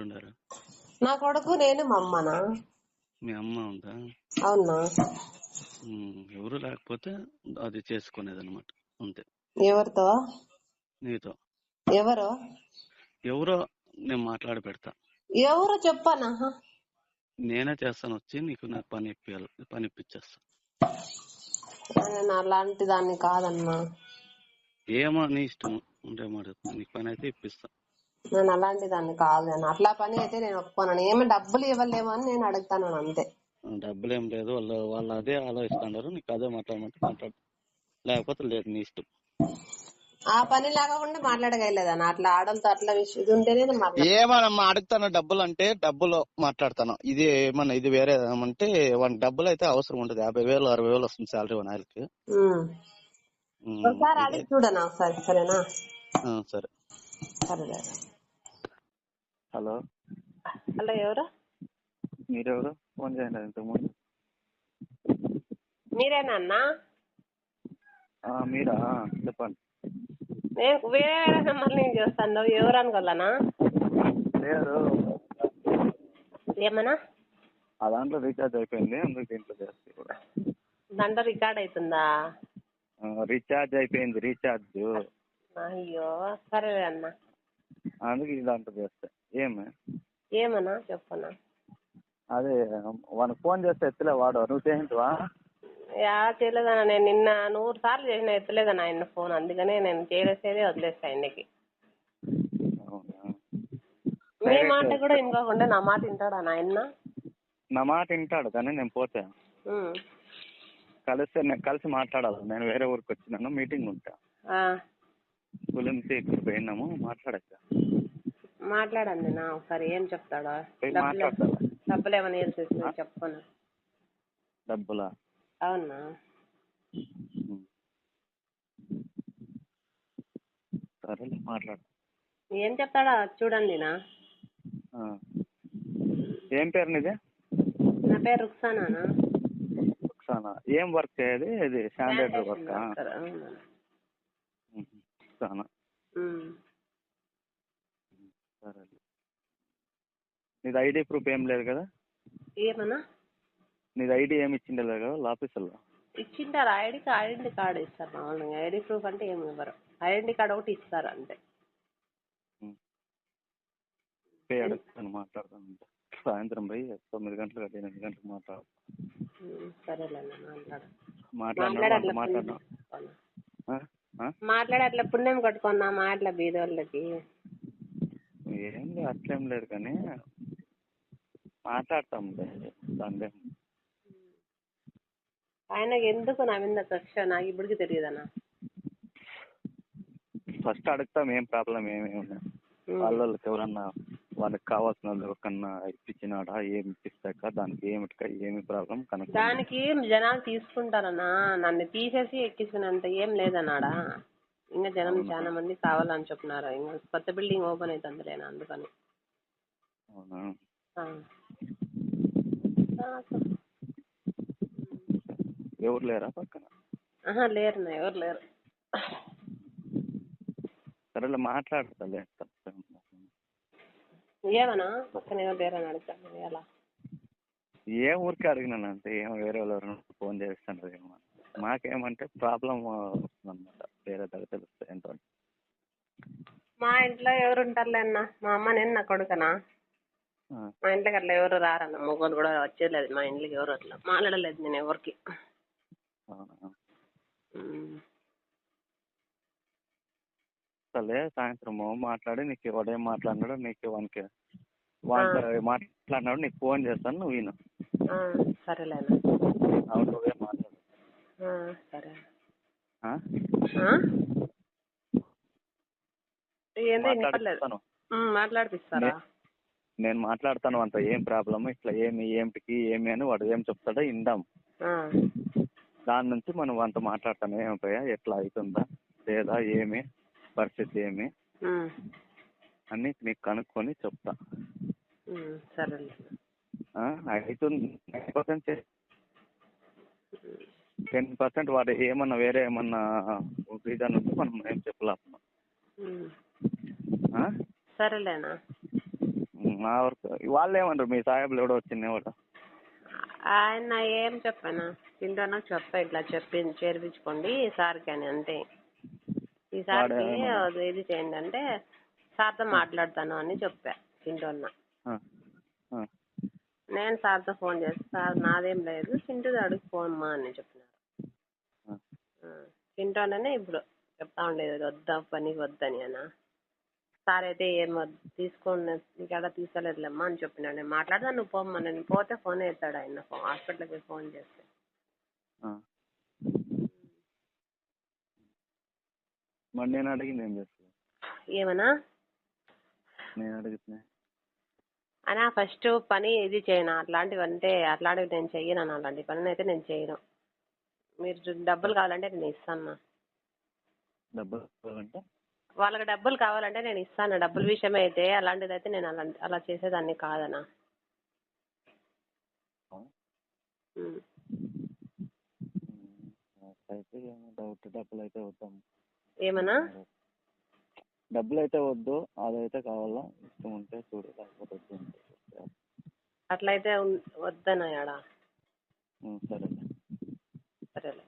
ఎవరెవరు ఉన్నారు నా కొడుకు నేను మా అమ్మనా? మీ అమ్మ ఉందా? అవునా? ఎవరు లేకపోతే అది చేసుకునేది అనమాట అంతే. ఎవరితో? నీతో. ఎవరు? ఎవరో నేను మాట్లాడి పెడతా. ఎవరు చెప్పానా? నేనే చేస్తాను వచ్చి నీకు నాకు పని ఇప్పియాలి పని ఇప్పించేస్తా నేను అలాంటి దాన్ని కాదన్నా. ఏమో నీ ఇష్టం ఉంటే మాట నీకు పని అయితే ఇప్పిస్తా. నేను అలాంటి దాన్ని కాదు నేను అట్లా పని అయితే నేను ఒప్పుకోను. ఏమి డబ్బులు ఇవ్వలేమో అని నేను అడుగుతాను అంతే. డబ్బులు ఏం లేదు. వాళ్ళు వాళ్ళు అదే ఆలోచిస్తున్నారు. నీకు అదే మాట్లాడమంటే మాట్లాడు. లేకపోతే లేదు నీ ఇష్టం. ఆ పని లేకుండా మాట్లాడగలేదన్న అట్లా ఆడలతో అట్లా ఇది ఉంటేనే ఏమన్నా అడుగుతాను. డబ్బులు అంటే డబ్బులు మాట్లాడతాను. ఇది ఏమన్నా ఇది వేరే అంటే వానికి డబ్బులు అయితే అవసరం ఉండదు. యాభై వేలు అరవై వేలు వస్తుంది శాలరీ వన్ ఆయనకి ఒకసారి అడిగి చూడనా ఒకసారి సరేనా? సరే సరే. హలో. హలో ఎవరు? మీరెవరు? ఫోన్ చేయండి ఇంతకుముందు. మీరేనా అన్నా? ఆ, మీరా? చెప్పండి. నేను వేరే వేరే నెంబర్ నుంచి చూస్తాను ఎవరు అనుకోవాలనా లేదు. ఏమన్నా? ఆ దాంట్లో రీఛార్జ్ అయిపోయింది అందుకు దీంట్లో చేస్తే కూడా దాంట్లో రికార్డ్ అవుతుందా రీఛార్జ్ అయిపోయింది రీఛార్జ్. అయ్యో సరే అన్న. అందుకు ఈ దాంట్లో చేస్తే. ఏమి? ఏమన్నా చెప్పన్నా అదే వానికి ఫోన్ చేస్తే ఎత్తలే వాడు. నువ్వు చేయించువా? యా చేయలేదన్నా. నేను నిన్న నూరు సార్లు చేసిన ఎత్తలేదన్నా ఆయన ఫోన్. అందుకనే నేను చేయలేసేదే వదిలేస్తా ఆయనకి. మీ మాట కూడా ఇంకోకుండా నా మాట వింటాడా నాయన నా మాట వింటాడు కానీ నేను పోతే. కలిస్తే నేను కలిసి మాట్లాడాలి. నేను వేరే ఊరికి వచ్చినాను మీటింగ్ ఉంటా. స్కూల్ నుంచి ఇక్కడ పోయినాము మాట్లాడచ్చా? మాట్లాడండి నా ఒకసారి ఏం చెప్తాడో? డబ్బులు ఏమైనా వేసేసి చెప్పను? డబ్బులా? అవునా. సరేలే మాట్లాడు. ఏం చెప్తాడో చూడండి నా. ఏం పేరు నీది? నా పేరు రుక్సానా రుక్సానా? ఏం వర్క్ చేయది ఇది శానిటరీ వర్క్? సరే నీది ఐడి ప్రూఫ్ ఏం లేదు కదా? ఏమన్నా? నీది ఐడి ఏమి ఇచ్చిండే లేదు కదా ఆఫీసులో ఇచ్చింటారు ఐడి ఐడెంటిటీ కార్డు ఇస్తారు మామూలుగా. ఐడి ప్రూఫ్ అంటే ఏమి ఇవ్వరు. ఐడెంటిటీ కార్డు ఒకటి ఇస్తారు అంతే. పే అడుగుతాను మాట్లాడతాను సాయంత్రం పోయి తొమ్మిది గంటలకు అట్లా ఎనిమిది గంటలకు మాట్లాడు. ఉమ్, సరేలేండి మాట్లాడు. మాట్లాడినా మాట్లాడినా? మాట్లాడి అట్లా పుణ్యం కట్టుకున్నా మాట్లా బీదోళ్ళకి. ఏం లేదు అట్లేం లేదు కానీ మాట్లాడతాం దాని ఆయనకి ఎందుకు నా మీద కక్ష? నాకు ఇప్పటికి తెలియదన్నా ఫస్ట్ అడుగుతాం ఏం ప్రాబ్లం ఏమేమి ఉన్నాయి వాళ్ళ వాళ్ళకి ఎవరన్నా వాళ్ళకి కావాల్సిన ఎవరికన్నా ఇప్పించినాడా ఏమి ఇప్పిస్తాక దానికి ఏమిటిక ఏమి ప్రాబ్లం కనుక దానికి జనాలు తీసుకుంటారన్నా నన్ను తీసేసి ఎక్కించినంత ఏం లేదన్నాడా? ఇంకా జనం చాలా మంది కావాలని చెప్తున్నారు ఇంకా కొత్త బిల్డింగ్ ఓపెన్ అవుతుందిలేనా అందుకని. అవునా? ఎవరు లేరా పక్కన? ఆహా లేరు ఎవరు లేరు. సరేలే మాట్లాడతాలే ఏమన్నా? పక్కన ఎవరు లేరని అడుగుతాను ఎలా? ఏ ఊరికి అడిగినాను అంతే ఏం వేరే వాళ్ళు ఫోన్ చేస్తుంటారు ఏమో మాకేమంటే ప్రాబ్లం వస్తుందన్నమాట వేరే దగ్గర తెలుస్తుంది ఎంతో మా ఇంట్లో ఎవరు ఉంటారులే అన్న మా అమ్మ నేను నా కొడుకనా? మా ఇంట్లోకి అట్లా ఎవరు రారన్న మొగోళ్ళు కూడా వచ్చేలేదు మా ఇంట్లోకి ఎవరు అట్లా మాట్లాడలేదు నేను ఎవరికి. అవునా ఉమ్. సరే సాయంత్రం మాట్లాడి నీకు ఎవడేం మాట్లాడినాడో నీకు వానికి వానికి మాట్లాడినాడు నీకు ఫోన్ చేస్తాను నువ్వు విను. ఆ, సరేలేనా. అవును నువ్వే మాట్లాడు. సరే. మాట్లాడిపిస్తారా? నేను మాట్లాడతాను అంత ఏం ప్రాబ్లమ్ ఇట్లా ఏమి ఏమిటికి ఏమి అని వాడు ఏం చెప్తాడో ఇందాం దాని నుంచి మనం అంత మాట్లాడతాను ఏమైపోయా ఎట్లా అవుతుందా లేదా ఏమి? పరిస్థితి ఏమి? అని నీకు కనుక్కొని చెప్తా. అవుతుంది నైన్ పర్సెంట్ టెన్ పర్సెంట్ వాడు ఏమన్నా వేరే ఏమన్నా రీజన్ ఉంటే మనం ఏం చెప్పలేము? సరేలేనా. నా వరకు వాళ్ళు ఏమంటారు? మీ సాహెబ్లు ఎవడో వచ్చింది ఎవడో? ఆయన ఏం చెప్పాను? నాకు చెప్పా ఇట్లా చెప్పి చేర్పించుకోండి సార్కి అని అంతే. ఈ సార్కి వాడేమన్నా? అది ఇది చేయండి అంటే సార్తో మాట్లాడతాను అని చెప్పా చింటూ అన్న ఆ, ఆ, నేను సార్తో ఫోన్ చేస్తే సార్ నాదేం లేదు చింటూ అడుగు ఫోన్ మా అని చెప్పినారు. ఆ. ఆ, చింటూ అన్ననే ఇప్పుడు చెప్తా ఉండేది వద్దా పనికి వద్దని అన్న. సార్ అయితే ఏం తీసుకోండి నీకు ఎక్కడ తీసుకోలేదులేమ్మా అని చెప్పినాడు. నేను మాట్లాడదా నువ్వు పోమ్మా నేను పోతే ఫోన్ ఎత్తాడు ఆయన హాస్పిటల్కి ఫోన్ చేస్తే. మరి నేను అడిగింది ఏం చేస్తాను ఏమన్నా? నేను అడిగితే? అనా ఫస్ట్ పని ఇది చేయను? అట్లాంటివి అంటే అట్లాంటివి నేను చెయ్యను అన్న. అలాంటి పని అయితే నేను చేయను. మీరు డబ్బులు కావాలంటే నేను ఇస్తాను డబ్బులు వాళ్ళకి డబ్బులు కావాలంటే నేను ఇస్తాను డబ్బుల విషయమే అయితే అలాంటిది అయితే నేను అలా అలా చేసేదాన్ని కాదనా. అయితే డౌట్ డబ్బులు అయితే ఏమన్నా? డబ్బులు అయితే వద్దు అదైతే కావాలా? ఇష్టం ఉంటే చూడు లేకపోతే. అట్లయితే ఉన్- వద్దనా యాడా ఉం, సరేలే. సరేలే.